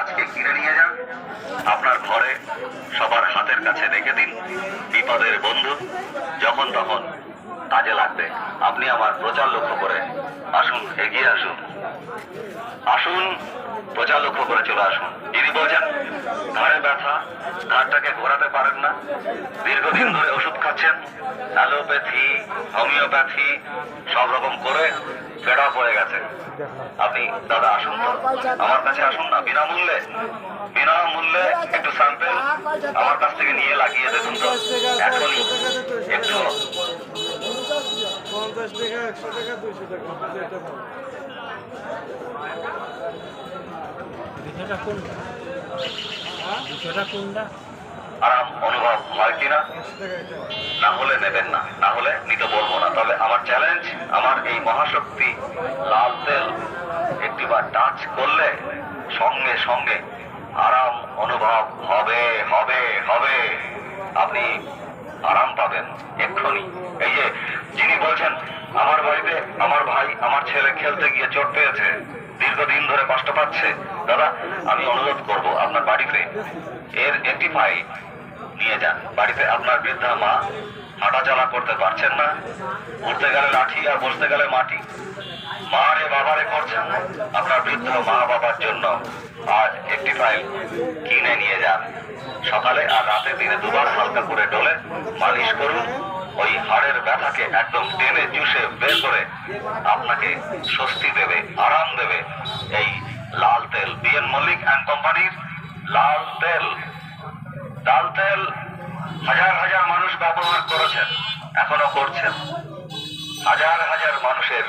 আজকে কিনে নিয়ে যান। আপনার ঘরে সবার হাতের কাছে রেখে দিন। বিপদের বন্ধু যখন তখন কাজে লাগবে। আপনি আমার প্রচার লক্ষ্য করে আসুন, এগিয়ে আসুন। আসুন, প্রচার লক্ষ্য করে চলে আসুন। যিনি বলছেন, ঘাড়ে ব্যথা, ঘাড়টাকে ঘোরাতে পারেন না। দীর্ঘদিন ধরে ওষুধ খাচ্ছেন। অ্যালোপ্যাথি, হোমিওপ্যাথি, সব রকম করে ফেরা পড়ে গেছে। আপনি, দাদা, আসুন তো। আমার কাছে আসুন না, বিনামূল্যে। বিনামূল্যে একটু স্যাম্পেল আমার কাছ থেকে নিয়ে লাগিয়ে দেখুন তো। এখনই। একটু পঞ্চাশ টাকা একশো টাকা দুইশো টাকা কোনটা কোনটা? আরাম অনুভব হয় কিনা? না হলে নেবেন না না হলে নিতে বলব না। তবে আমার চ্যালেঞ্জ আমার এই মহাশক্তি লাল তেল একটিবার টাচ করলে সঙ্গে সঙ্গে আরাম অনুভব হবে হবে হবে। আপনি আরাম পাবেন এক্ষুনি। এই যে যিনি বলছেন, আমার বাড়িতে আমার ভাই আমার ছেলে খেলতে গিয়ে চোট পেয়েছে, দীর্ঘদিন ধরে কষ্ট পাচ্ছে। দাদা, আমি অনুরোধ করব আপনার বাড়িতে। এর একটি ভাই নিয়ে যান। বাড়িতে আপনার বৃদ্ধা মা হাঁটাচলা করতে পারছেন না। উঠতে গেলে লাঠি আর বসতে গেলে মাটি। মা রে বাবারে করছেন আপনার বৃদ্ধ মা বাবার জন্য আজ একটি ফাইল কিনে নিয়ে যান। সকালে আর রাতে দিনে দুবার হালকা করে ডলে মালিশ করুন। ওই হাড়ের ব্যথাকে একদম টেনে চুষে বের করে আপনাকে স্বস্তি দেবে, আরাম দেবে। এই লাল তেল বিএন মল্লিক অ্যান্ড কোম্পানির লাল তেল। ডাল তেল হাজার হাজার মানুষ ব্যবহার করেছেন এখনও করছেন। হাজার হাজার মানুষের